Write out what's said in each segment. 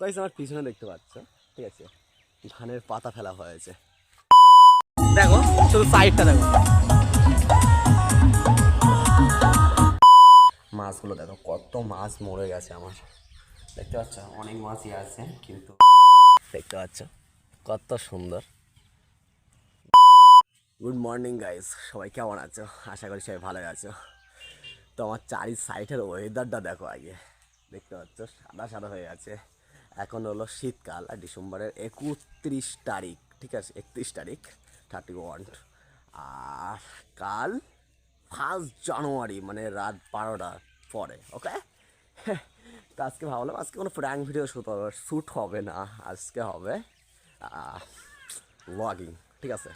Guys আমার পিছনে দেখতে পাচ্ছ, ঠিক আছে? ধানের পাতা ফেলা হয়েছে। দেখো, শুধু সাইডটা দেখো। মাছগুলো দেখো, কত মাছ মরে গেছে আমার। দেখতে পাচ্ছ? অনেক মাছই আছে, কিন্তু দেখতে পাচ্ছ? কত সুন্দর। গুড মর্নিং গাইস সবাই কেমন আছো? আশা করি সবাই ভালো আছো। তো আমার চারি সাইডের ওয়েদারটা দেখো আগে। দেখতে পাচ্ছ? সাদা সাদা হয়ে আছে এখন হলো শীতকাল, আর ডিসেম্বরের একত্রিশ তারিখ, ঠিক আছে? একত্রিশ তারিখ থার্টি ওয়ান আর কাল ফার্স্ট জানুয়ারি মানে রাত বারোটার পরে ওকে তো আজকে ভাবলাম, আজকে কোনো ফ্র্যাঙ্ক ভিডিও শ্যুট হবে শ্যুট হবে না, আজকে হবে ব্লগিং ঠিক আছে?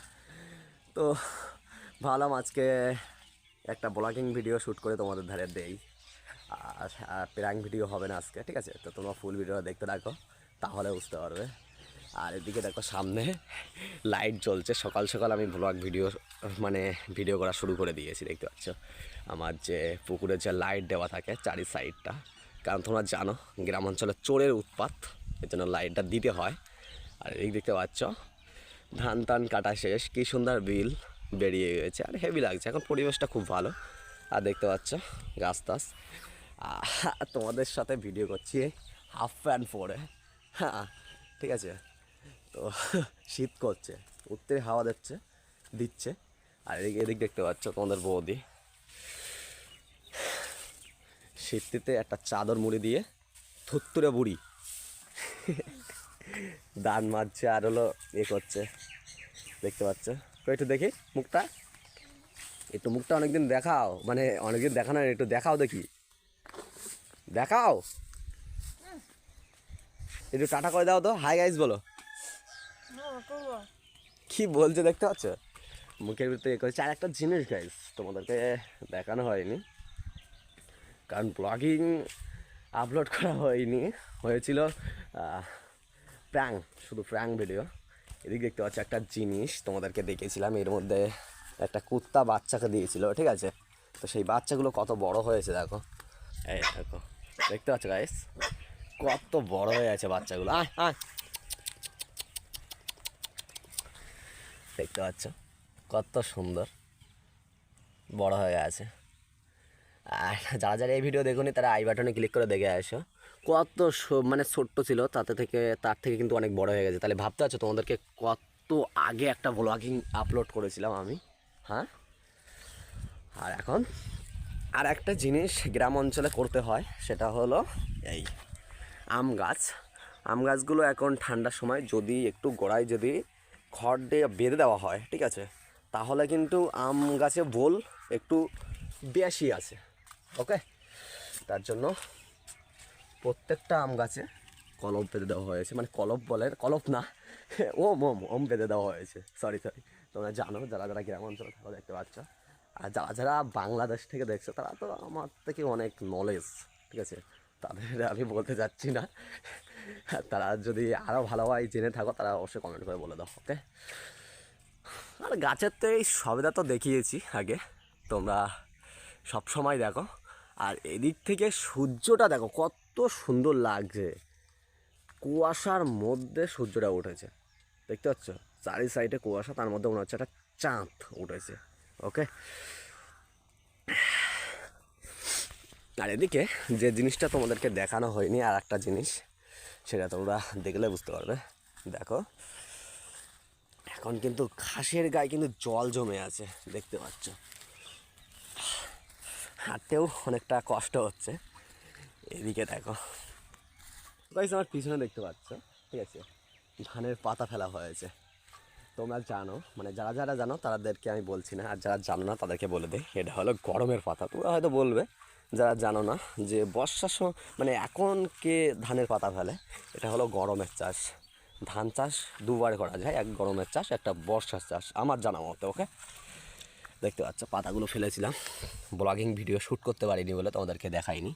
তো ভাবলাম আজকে একটা ব্লগিং ভিডিও শ্যুট করে তোমাদের ধারে দেই। প্র্যাঙ্ক ভিডিও হবে না আজকে, ঠিক আছে? তো তোমরা ফুল ভিডিও দেখতে থাকো, তাহলে বুঝতে পারবে। আর এদিকে দেখো সামনে লাইট জ্বলছে। সকাল সকাল আমি ব্লগ ভিডিও মানে ভিডিও করা শুরু করে দিয়েছি, দেখতে পাচ্ছ? আমার যে পুকুরের যে লাইট দেওয়া থাকে চারি সাইডটা কারণ তোমরা জানো, গ্রাম অঞ্চলে চোরের উৎপাত, এর জন্য লাইটটা দিতে হয়। আর এদিক দেখতে পাচ্ছ ধান টান কাটা শেষ, কী সুন্দর বিল বেরিয়ে গেছে। আর হেভি লাগছে, এখন পরিবেশটা খুব ভালো। আর দেখতে পাচ্ছ গাছ টাছ তোমাদের সাথে ভিডিও করছি হাফ প্যান্ট পরে। হ্যাঁ ঠিক আছে? তো, শীত করছে, উত্তরে হাওয়া দিচ্ছে দিচ্ছে। আর এদিকে এদিক দেখতে পাচ্ছ তোমাদের বৌদি। শীতটিতে একটা চাদর মুড়ি দিয়ে থুত্তুরে বুড়ি। দান মারছে আর হলো এ করছে। দেখতে পাচ্ছ? একটু দেখি মুখটা। একটু মুখটা অনেকদিন দেখাও মানে অনেকদিন দেখানো একটু দেখাও দেখি। দেখাও। একটু টাটা করে দাও তো। হাই গাইস বলো। কি বলছে দেখতে পাচ্ছ? মুখের ভিতরে এ আর একটা জিনিস গাইস তোমাদেরকে দেখানো হয়নি। কারণ ব্লগিং আপলোড করা হয়নি। হয়েছিল প্র্যাঙ্ক শুধু প্র্যাঙ্ক ভিডিও এদিক দেখতে পাচ্ছ একটা জিনিস, তোমাদেরকে দেখেছিলাম এর মধ্যে একটা কুত্তা বাচ্চাকে দিয়েছিল, ঠিক আছে? তো সেই বাচ্চাগুলো কত বড় হয়েছে দেখো। এই দেখো। দেখতে পাচ্ছ গাইস কত বড় হয়ে আছে বাচ্চাগুলো। আয় আয়। দেখতে পাচ্ছ? কত সুন্দর বড় হয়ে আছে। আর যারা যারা এই ভিডিও দেখুনি, তারা আই বাটনে ক্লিক করে দেখে আসো। কত মানে ছোট্ট ছিল, তাতে থেকে তার থেকে কিন্তু অনেক বড় হয়ে গেছে। তাহলে ভাবতে পারছ, তোমাদেরকে কত আগে একটা ব্লগিং আপলোড করেছিলাম আমি হ্যাঁ? আর এখন আর একটা জিনিস গ্রাম অঞ্চলে করতে হয়, সেটা হলো এই আম গাছ। আম গাছগুলো এখন ঠান্ডার সময় যদি একটু গোড়ায় যদি খড় দিয়ে বেঁধে দেওয়া হয়, ঠিক আছে, তাহলে কিন্তু আম গাছে বোল একটু বেশি আছে, ওকে? তার জন্য প্রত্যেকটা আম গাছে কলপ বেঁধে দেওয়া হয়েছে মানে কলপ বলে কলপ না, ওম ওম ওম বেঁধে দেওয়া হয়েছে। সরি সরি তোমরা জানো, যারা যারা গ্রাম অঞ্চলে থাকো, দেখতে পাচ্ছ। আর যারা যারা বাংলাদেশ থেকে দেখছে, তারা তো আমার থেকে অনেক নলেজ ঠিক আছে? তাদের আমি বলতে যাচ্ছি না। তারা যদি আরও ভালোভাবে জেনে থাকো, তারা অবশ্যই কমেন্ট করে বলে দাও ওকে আর গাছের তো এই সবেদা তো দেখিয়েছি আগে। তোমরা সব সময় দেখো। আর এদিক থেকে সূর্যটা দেখো, কত সুন্দর লাগছে। কুয়াশার মধ্যে সূর্যটা উঠেছে। দেখতে পাচ্ছ? চারি সাইডে কুয়াশা, তার মধ্যে মনে হচ্ছে একটা চাঁদ উঠেছে। ওকে? আর এদিকে যে জিনিসটা তোমাদেরকে দেখানো হয়নি আর একটা জিনিস, সেটা তোমরা দেখলে বুঝতে পারবে। দেখো, এখন কিন্তু ঘাসের গায়ে কিন্তু জল জমে আছে, দেখতে পাচ্ছ। হাঁটতেও অনেকটা কষ্ট হচ্ছে। এদিকে দেখো গাইস আমার পিছনে দেখতে পাচ্ছ, ঠিক আছে? ধানের পাতা ফেলা হয়েছে। তোমরা জানো মানে যারা যারা জানো তাদেরকে আমি বলছি না, আর যারা জানো না তাদেরকে বলে দেয় এটা হলো গরমের পাতা। তোমরা হয়তো বলবে, যারা জানো না, যে বর্ষার সময় মানে এখন কে ধানের পাতা ফেলে? এটা হলো গরমের চাষ। ধান চাষ দুবার করা যায়, এক গরমের চাষ, একটা বর্ষার চাষ, আমার জানা মতো, ওকে? দেখতে পাচ্ছ, পাতাগুলো ফেলেছিলাম। ব্লগিং ভিডিও শ্যুট করতে পারিনি বলে তোমাদেরকে দেখাইনি।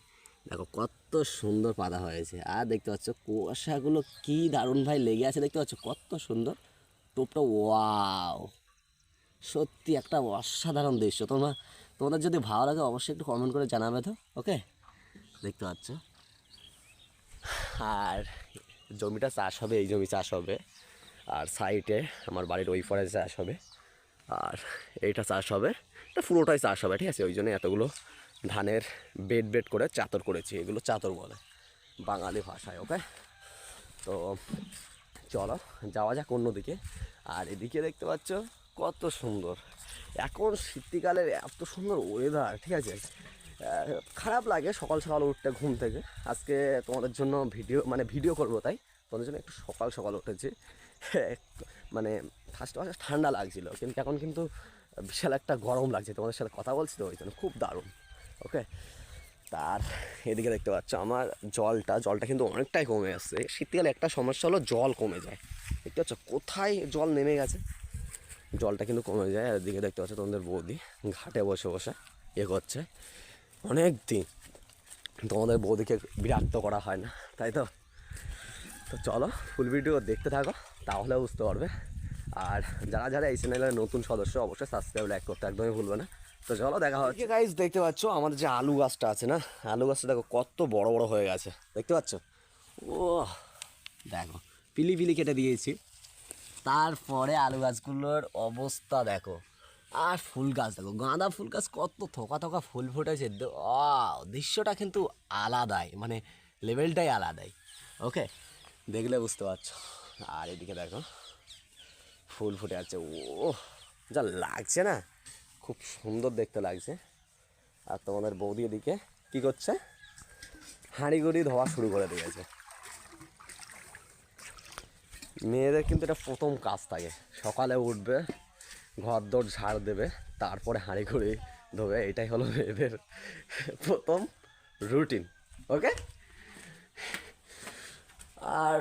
দেখো কত সুন্দর পাতা হয়েছে। আর দেখতে পাচ্ছ, কুয়াশাগুলো কি দারুণ ভাই লেগে আছে, দেখতে পাচ্ছ? কত সুন্দর। টোপটা ওয়াও। সত্যি একটা অসাধারণ দৃশ্য। তোমরা, তোমাদের যদি ভালো লাগে অবশ্যই একটু কমেন্ট করে জানাবে তো ওকে দেখতে পাচ্ছ। আর জমিটা চাষ হবে, এই জমি চাষ হবে। আর সাইডে আমার বাড়ির ওই পারে চাষ হবে। আর এইটা চাষ হবে, এটা পুরোটাই চাষ হবে, ঠিক আছে? ওই জন্য এতগুলো ধানের বেড বেড করে চাতর করেছি, এগুলো চাতর বলে বাঙালি ভাষায় ওকে তো চলো, যাওয়া যাক অন্যদিকে। আর এদিকে দেখতে পাচ্ছ কত সুন্দর। এখন শীতকালের এত সুন্দর ওয়েদার ঠিক আছে? খারাপ লাগে সকাল সকাল উঠতে ঘুম থেকে। আজকে তোমাদের জন্য ভিডিও মানে ভিডিও করব তাই। তোমাদের জন্য একটু সকাল সকাল উঠেছি। মানে ফার্স্ট ফার্স্ট ঠান্ডা লাগছিল, কিন্তু এখন কিন্তু বিশাল একটা গরম লাগছে। তোমাদের সাথে কথা বলছি তো, ওই জন্য খুব দারুণ। ওকে তার এদিকে দেখতে পাচ্ছ আমার জলটা জলটা কিন্তু অনেকটাই কমে আসছে। শীতকালে একটা সমস্যা হলো জল কমে যায়। দেখতে পাচ্ছ কোথায় জল নেমে গেছে? জলটা কিন্তু কমে যায়। আর এদিকে দেখতে পাচ্ছ তোমাদের বৌদি ঘাটে বসে বসে এ করছে। অনেক দিন তোমাদের বৌদিকে বিরক্ত করা হয় না, তাই তো? তো চলো ফুল ভিডিও দেখতে থাকো, তাহলে বুঝতে পারবে। আর যারা যারা এই চ্যানেলের নতুন সদস্য, অবশ্যই সাবস্ক্রাইব লাইক করতে একদমই ভুলবে না। তো চলো দেখা হচ্ছে। গাইজ দেখতে পাচ্ছ, আমাদের যে আলু গাছটা আছে না? আলু গাছটা দেখো, কত বড় বড় হয়ে গেছে। দেখতে পাচ্ছ? ও দেখো, পিলি পিলি কেটে দিয়েছি। তারপরে আলু গাছগুলোর অবস্থা দেখো। আর ফুল গাছ দেখো, গাঁদা ফুল গাছ কত থোকা থোকা ফুল ফুটেছে। দৃশ্যটা কিন্তু আলাদাই মানে লেভেলটাই আলাদাই। ওকে দেখলে বুঝতে পারছ। আর এদিকে দেখো, ফুল ফুটে আছে। ও যা লাগছে না? খুব সুন্দর দেখতে লাগছে। আর তোমাদের বৌদি এদিকে কী করছে? হাঁড়ি গুড়ি ধোয়া শুরু করে দিয়েছে। মেয়েদের কিন্তু এটা প্রথম কাজ থাকে। সকালে উঠবে ঘর দর ঝাড় দেবে, তারপরে হাঁড়ি ধোবে। এটাই হলো মেয়েদের প্রথম রুটিন ওকে আর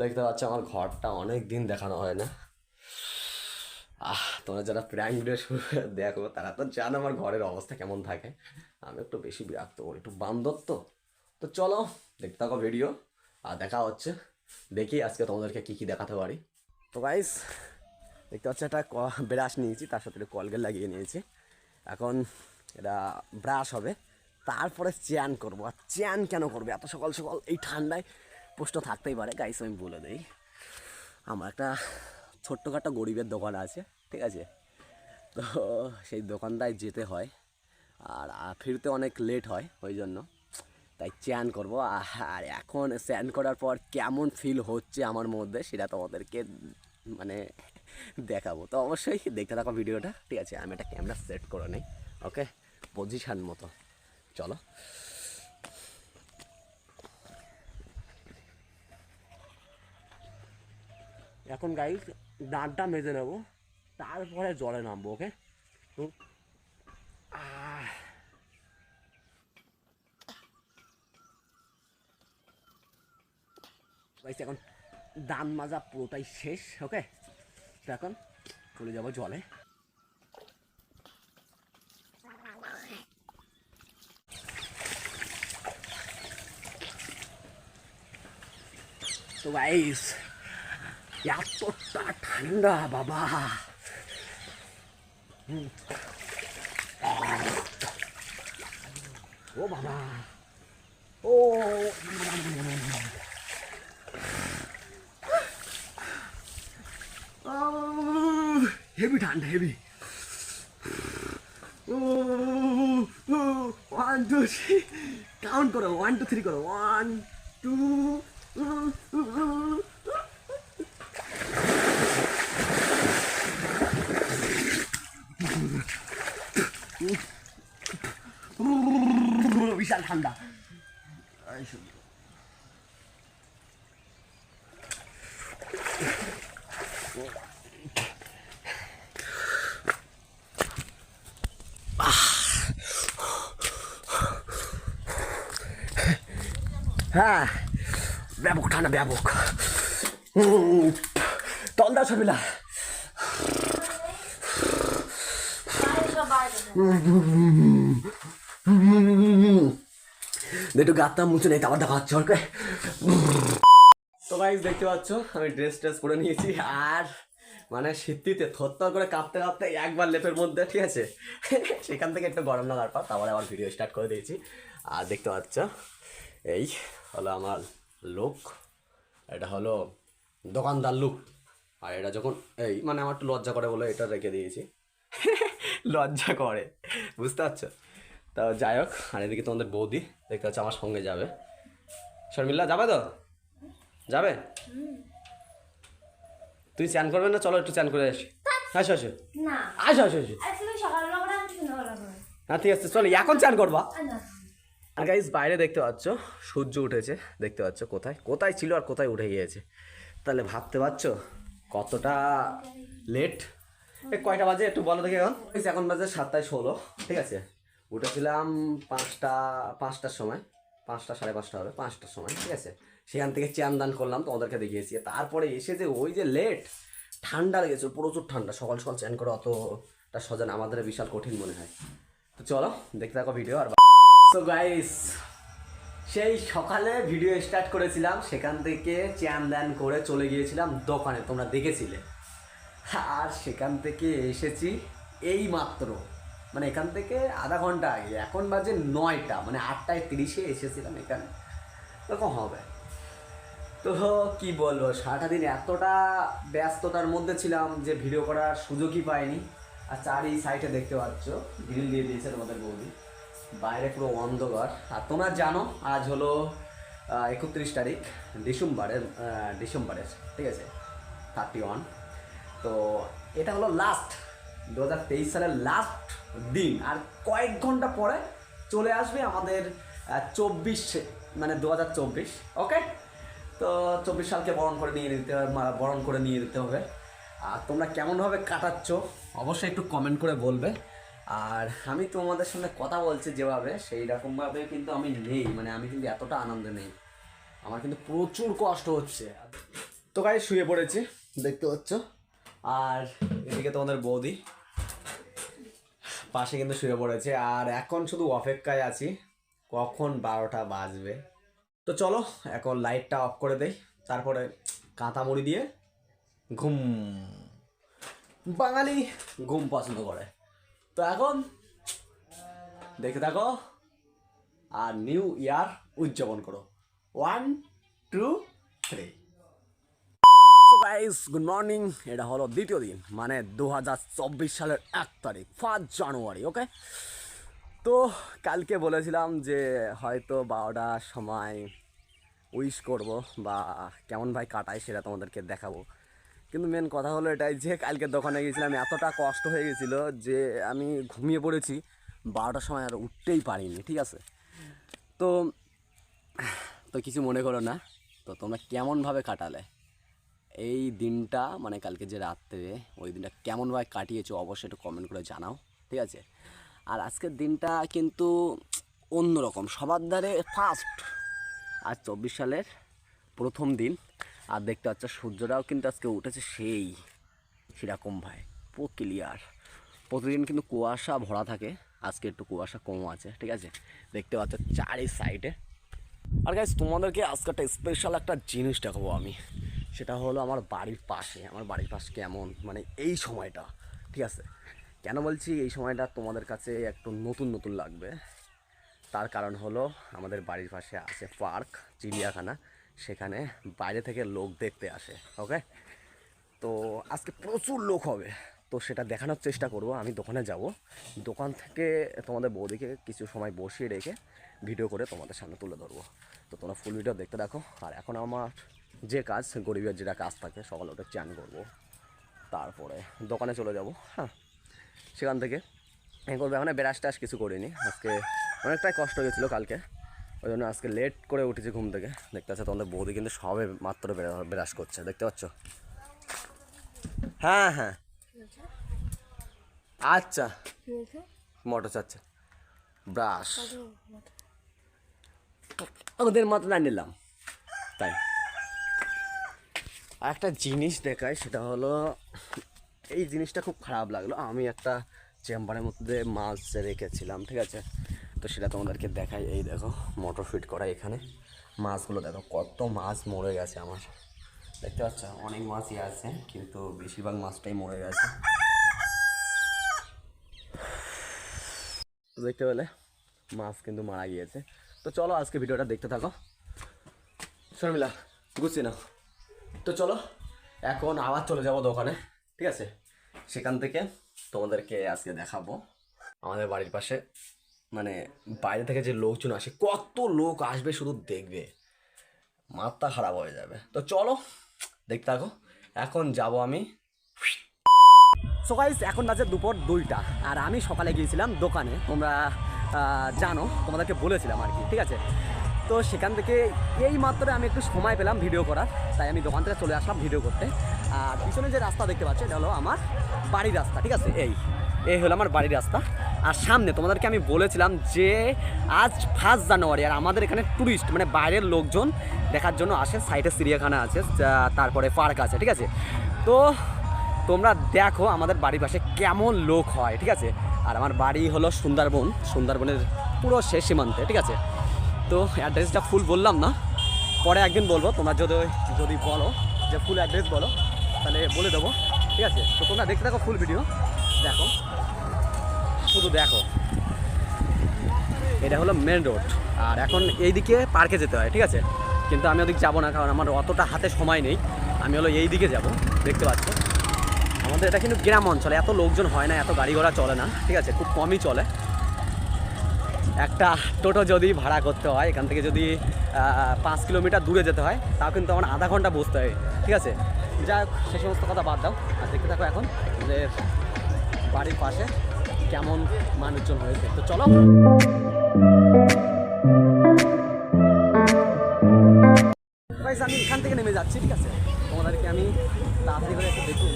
দেখতে পাচ্ছ আমার ঘরটা অনেক দিন দেখানো হয় না। আহ, তোমরা যারা প্র্যাঙ্ক ভিডিও দেখো, তারা তো জানো আমার ঘরের অবস্থা কেমন থাকে। আমি একটু বেশি বিরক্ত করি, একটু বান্দর তো চলো, দেখতে থাকো ভিডিও আর দেখা হচ্ছে। দেখি আজকে তোমাদেরকে কী কী দেখাতে পারি। তো গাইস দেখতে পাচ্ছ একটা ক ব্রাশ নিয়েছি, তার সাথে কলগেট লাগিয়ে নিয়েছি। এখন এটা ব্রাশ হবে, তারপরে চ্যান করব। আর চ্যান কেন করবে? এত সকাল সকাল এই ঠান্ডায় পোস্ট থাকতেই পারে। গাইস আমি বলে দিই, আমার একটা ছোট্টখাটো গরিবের দোকান আছে, ঠিক আছে? তো সেই দোকানটায় যেতে হয়, আর ফিরতে অনেক লেট হয়, ওই জন্য। তাই চ্যান করব। আর এখন স্যান করার পর কেমন ফিল হচ্ছে আমার মধ্যে সেটা তোমাদেরকে মানে দেখাবো। তো অবশ্যই দেখতে থাকো ভিডিওটা, ঠিক আছে? আমি একটা ক্যামেরা সেট করে নিই ওকে পজিশান মতো। চলো। এখন গাই দাঁতটা মেজে নেব তারপরে জলে নামবো ওকে। Guys, এখন দান মাজা পুরোটাই শেষ ওকে তো এখন চলে যাব জলে। তো গাইস 야또딱 다른가 봐봐. 음. 오 봐봐. 오 아, 헤비 단다 헤비. 음, 음, 완두 시 다운 걸어 완두 트리 걸어. 완두 হেভি ঠান্ডা heavy one two three count করো ওয়ান টু থ্রি করো ওয়ান টু বিশাল ঠান্ডা এই শুধু। হ্যাঁ ব্যাপক ঠান্ডা ব্যাপক উম, তলদা ছবিলা একটু গাতটা মুছে নেই তারপর দেখা হচ্ছে, ওকে? তো গাইজ দেখতে পাচ্ছ, আমি ড্রেস ট্রেস পরে নিয়েছি, আর মানে শীতিতে থরথর করে কাঁপতে কাঁপতে একবার লেপের মধ্যে, ঠিক আছে? সেখান থেকে একটু গরম লাগার পর তারপরে আবার ভিডিও স্টার্ট করে দিয়েছি। আর দেখতে পাচ্ছ, এই হলো আমার লুক এটা হলো দোকানদার লুক আর এটা যখন, এই মানে আমার একটু লজ্জা করে বলে এটা রেখে দিয়েছি। লজ্জা করে, বুঝতে পারছ? তা যাই হোক আর এদিকে তোমাদের বৌদি দেখতে পাচ্ছ আমার সঙ্গে যাবে। শর্মিল্লা যাবে তো? যাবে? তুই চান করবে না? চলো একটু চান করে আসি। আসো আসো। না। আসো আসো আসো। হ্যাঁ ঠিক আছে চলো এখন চান করবা। আর আর গাইজ বাইরে দেখতে পাচ্ছ সূর্য উঠেছে। দেখতে পাচ্ছ কোথায়? কোথায় ছিল আর কোথায় উঠে গিয়েছে? তাহলে ভাবতে পারছ কতটা লেট এ কয়টা বাজে একটু বলো দেখি এখন। এখন বাজে সাতটায় ষোলো ঠিক আছে? উঠেছিলাম পাঁচটা, পাঁচটার সময়, পাঁচটা সাড়ে পাঁচটা হবে, পাঁচটার সময়, ঠিক আছে? সেখান থেকে চান দান করলাম তোমাদেরকে দেখিয়েছি। তারপরে এসে যে ওই যে লেট ঠান্ডা লেগেছে, প্রচুর ঠান্ডা, সকাল সকাল চ্যান করে অতটা সজান, আমাদের বিশাল কঠিন মনে হয়। তো চলো, দেখতে থাকো ভিডিও আর সো গাইস সেই সকালে ভিডিও স্টার্ট করেছিলাম, সেখান থেকে চ্যান দ্যান করে চলে গিয়েছিলাম দোকানে, তোমরা দেখেছিলে। আর সেখান থেকে এসেছি এই মাত্র মানে এখান থেকে আধা ঘণ্টা আগে। এখন বাজে নয়টা মানে আটটায় তিরিশে এসেছিলাম এখানে। এরকম হবে। তো কি বলব, সারাটা দিন এতটা ব্যস্ততার মধ্যে ছিলাম যে ভিডিও করার সুযোগই পাইনি। আর চারি সাইডে দেখতে পাচ্ছ গ্রিল দিয়ে দিয়েছে তোমাদের বৌদি। বাইরে পুরো অন্ধকার। আর তোমরা জানো, আজ হলো একত্রিশ তারিখ, ডিসেম্বরের ডিসেম্বরের, ঠিক আছে? থার্টি ওয়ান তো এটা হলো লাস্ট দু হাজার তেইশ সালের লাস্ট দিন। আর কয়েক ঘণ্টা পরে চলে আসবে আমাদের চব্বিশ মানে দু হাজার চব্বিশ, ওকে? তো চব্বিশ সালকে বরণ করে নিয়ে নিতে হবে বরণ করে নিয়ে নিতে হবে। আর তোমরা কেমনভাবে কাটাচ্ছ অবশ্যই একটু কমেন্ট করে বলবে। আর আমি তোমাদের সঙ্গে কথা বলছি যেভাবে, সেই রকমভাবে কিন্তু আমি নেই মানে আমি কিন্তু এতটা আনন্দে নেই। আমার কিন্তু প্রচুর কষ্ট হচ্ছে। তো গাই শুয়ে পড়েছি, দেখতে পাচ্ছ। আর এদিকে তোমাদের বৌদি। পাশে কিন্তু শুয়ে পড়েছে। আর এখন শুধু অপেক্ষায় আছি, কখন বারোটা বাজবে। তো চলো, এখন লাইটটা অফ করে দেই, তারপরে কাঁথা মুড়ি দিয়ে ঘুম। বাঙালি ঘুম পছন্দ করে। তো এখন দেখে থাকো, আর নিউ ইয়ার উদযাপন করো। One two three guys good morning এটা হলো দ্বিতীয় দিন মানে দু হাজার চব্বিশ সালের এক তারিখ ফার্স্ট জানুয়ারি ওকে তো কালকে বলেছিলাম যে হয়তো বারোটার সময় উইশ করব, বা কেমন ভাই কাটায় সেটা তোমাদেরকে দেখাবো। কিন্তু মেন কথা হলো এটাই যে কালকে দোকানে গেছিলাম এতটা কষ্ট হয়ে গেছিল যে আমি ঘুমিয়ে পড়েছি, বারোটার সময় আর উঠতেই পারিনি, ঠিক আছে? তো তো কিছু মনে করো না, তো তোমরা কেমনভাবে কাটালে? এই দিনটা মানে কালকে যে রাত্রে, ওই দিনটা কেমনভাবে কাটিয়েছো, অবশ্যই একটু কমেন্ট করে জানাও, ঠিক আছে? আর আজকের দিনটা কিন্তু অন্যরকম সবার দ্বারে ফার্স্ট আজ চব্বিশ সালের প্রথম দিন, আর দেখতে পাচ্ছ সূর্যটাও কিন্তু আজকে উঠেছে সেই সেরকম ভাই, পুরো ক্লিয়ার প্রতিদিন কিন্তু কুয়াশা ভরা থাকে, আজকে একটু কুয়াশা কম আছে, ঠিক আছে? দেখতে পাচ্ছ চারি সাইডে আর গাইজ তোমাদেরকে আজকে একটা স্পেশাল একটা জিনিস দেখাবো আমি। সেটা হলো আমার বাড়ির পাশে, আমার বাড়ির পাশে কেমন? মানে এই সময়টা, ঠিক আছে? কেন বলছি এই সময়টা তোমাদের কাছে একটু নতুন নতুন লাগবে? তার কারণ হলো আমাদের বাড়ির পাশে আছে পার্ক, চিড়িয়াখানা। সেখানে বাইরে থেকে লোক দেখতে আসে, ওকে? তো আজকে প্রচুর লোক হবে, তো সেটা দেখানোর চেষ্টা করব। আমি দোকানে যাব। দোকান থেকে তোমাদের বৌদিকে কিছু সময় বসিয়ে রেখে ভিডিও করে তোমাদের সামনে তুলে ধরবো। তো তোমরা ফুল ভিডিও দেখতে দেখো আর এখন আমার যে কাজ গরিবের যেটা কাজ থাকে সকালে ওটা চান করব। তারপরে দোকানে চলে যাব হ্যাঁ। সেখান থেকে এ করবে। এখন ব্রাশ টাশ কিছু করিনি। আজকে অনেকটাই কষ্ট হয়েছিল কালকে। ওই জন্য আজকে লেট করে উঠেছি ঘুম থেকে। দেখতে পাচ্ছ তোমাদের বৌদি কিন্তু সবে মাত্র ব্রাশ করছে দেখতে পাচ্ছ? হ্যাঁ হ্যাঁ। আচ্ছা। মোটর চাচ্ছে। ব্রাশ। ওদের মতো না নিলাম। তাই। আর একটা জিনিস দেখায় সেটা হলো, এই জিনিসটা খুব খারাপ লাগল। আমি একটা চেম্বারের মধ্যে মাছ রেখেছিলাম, ঠিক আছে? তো সেটা তোমাদেরকে দেখাই। এই দেখো মোটর ফিট করা এখানে। মাছগুলো দেখো, কত মাছ মরে গেছে আমার। দেখতে পাচ্ছ? অনেক মাছই আছে, কিন্তু বেশিরভাগ মাছটাই মরে গেছে। দেখতে পেলে? মাছ কিন্তু মারা গিয়েছে। তো চলো আজকে ভিডিওটা দেখতে থাকো। শর্মিলা গুছি না তো চলো, এখন আবার চলে যাব দোকানে, ঠিক আছে? সেখান থেকে তোমাদেরকে আজকে দেখাবো। আমাদের বাড়ির পাশে মানে বাইরে থেকে যে লোকজন আসে, কত লোক আসবে শুধু দেখবে। মাথা খারাপ হয়ে যাবে। তো চলো, দেখতে থাকো। এখন যাব আমি। সো গাইস এখন বাজে দুপুর দুইটা, আর আমি সকালে গিয়েছিলাম দোকানে। তোমরা জানো, তোমাদেরকে বলেছিলাম আর কি, ঠিক আছে? তো সেখান থেকে এই মাত্র আমি একটু সময় পেলাম ভিডিও করার, তাই আমি দোকান থেকে চলে আসলাম ভিডিও করতে। আর পিছনে যে রাস্তা দেখতে পাচ্ছ, এটা হলো আমার বাড়ির রাস্তা, ঠিক আছে? এই এই হলো আমার বাড়ির রাস্তা। আর সামনে তোমাদেরকে আমি বলেছিলাম যে আজ ফার্স্ট জানুয়ারি, আর আমাদের এখানে ট্যুরিস্ট মানে বাইরের লোকজন দেখার জন্য আসে। সাইডে চিড়িয়াখানা আছে তারপরে পার্ক আছে, ঠিক আছে? তো তোমরা দেখো আমাদের বাড়ির পাশে কেমন লোক হয়, ঠিক আছে? আর আমার বাড়ি হলো সুন্দরবন, সুন্দরবনের পুরো শেষ সীমান্তে, ঠিক আছে? তো অ্যাড্রেসটা ফুল বললাম না, পরে একদিন বলব, তোমরা যদি যদি বলো যে ফুল অ্যাড্রেস বলো, তাহলে বলে দেবো, ঠিক আছে? তো তোমরা দেখতে থাকো ফুল ভিডিও, দেখো। শুধু দেখো। এটা হলো মেন রোড, আর এখন এইদিকে পার্কে যেতে হয়, ঠিক আছে? কিন্তু আমি ওদিক যাব না, কারণ আমার অতটা হাতে সময় নেই। আমি হলো এই দিকে যাব, দেখতে পাচ্ছ? আমাদের এটা কিন্তু গ্রাম অঞ্চলে, এত লোকজন হয় না, এত গাড়ি ঘোড়া চলে না, ঠিক আছে? খুব কমই চলে। একটা টোটো যদি ভাড়া করতে হয়, এখান থেকে যদি পাঁচ কিলোমিটার দূরে যেতে হয়, তাও কিন্তু আমার আধা ঘণ্টা বসতে হয়, ঠিক আছে? হোক, সে সমস্ত কথা বাদ দাও। আর দেখতে থাকো এখন যে বাড়ির পাশে কেমন মানুষজন হয়েছে। তো চলো। আমি এখান থেকে নেমে যাচ্ছি, ঠিক আছে? তোমাদেরকে আমি তাড়াতাড়ি করে একটু দেখিয়ে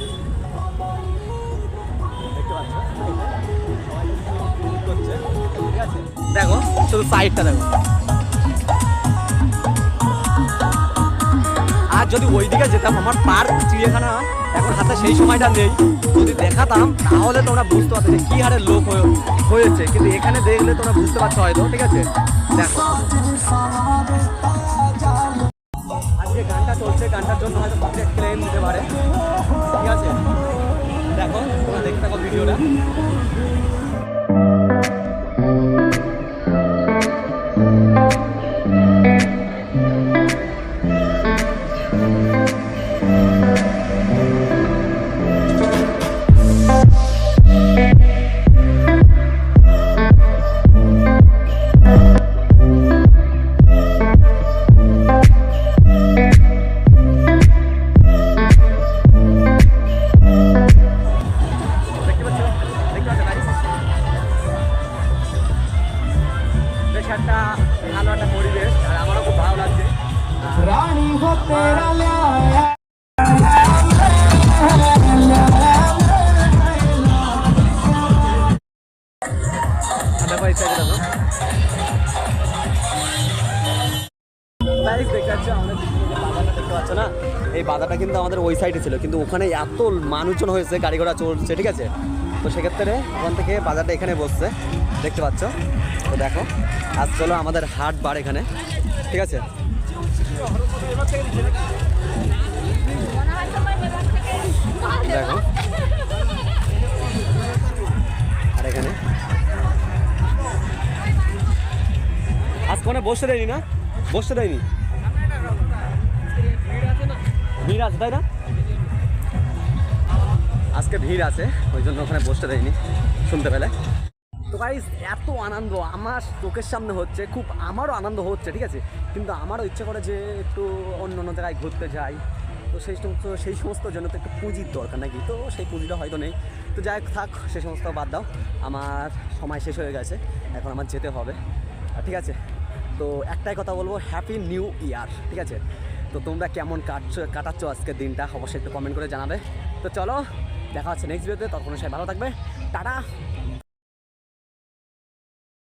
দেখো, শুধু সাইডটা দেখো। আর যদি ওইদিকে যেতাম, আমার পার্ক চিড়িয়াখানা, এখন হাতে সেই সময়টা নেই। যদি দেখাতাম, তাহলে তোমরা বুঝতে পারছ কী হারে লোক হয়ে- হয়েছে। কিন্তু এখানে দেখলে তোমরা বুঝতে পারছ হয়তো, ঠিক আছে? দেখো। আজকে গানটা চলছে, গানটার জন্য হয়তো কপিরাইট ক্লেম দিতে পারে। ঠিক আছে? দেখো দেখতে থাকো ভিডিওটা। পাচ্ছ আমাদের না, এই বাজারটা কিন্তু আমাদের ওই সাইডে ছিল। কিন্তু ওখানে এত মানুষজন হয়েছে গাড়ি ঘোড়া চলছে, ঠিক আছে? তো সেক্ষেত্রে ওখান থেকে বাজারটা এখানে বসছে, দেখতে পাচ্ছ? তো দেখো, আজ চলো আমাদের হাট বার এখানে, ঠিক আছে? দেখো। আর এখানে? আজ কোনে বসতে দেয়নি না? বসতে দেয়নি? ভিড় আছে, তাই না? আজকে ভিড় আছে, ওই জন্য ওখানে বসতে দেয়নি, শুনতে পেলে। তো গাইস এত আনন্দ, আমার চোখের সামনে হচ্ছে, খুব আমারও আনন্দ হচ্ছে, ঠিক আছে? কিন্তু আমারও ইচ্ছে করে যে একটু অন্য অন্য জায়গায় ঘুরতে যাই। তো সেই সমস্ত সেই সমস্ত জন্য তো একটু পুঁজির দরকার নাকি? তো সেই পুঁজিটা হয়তো নেই। তো যাই থাক সেই সমস্ত বাদ দাও। আমার সময় শেষ হয়ে গেছে, এখন আমার যেতে হবে। ঠিক আছে, তো একটাই কথা বলব হ্যাপি নিউ ইয়ার ঠিক আছে? তো তোমরা কেমন কাটছো, কাটাচ্ছ আজকের দিনটা অবশ্যই একটু কমেন্ট করে জানাবে। তো চলো, দেখা হচ্ছে নেক্সট ভিডিওতে তখন সবাই ভালো থাকবে। টাটা!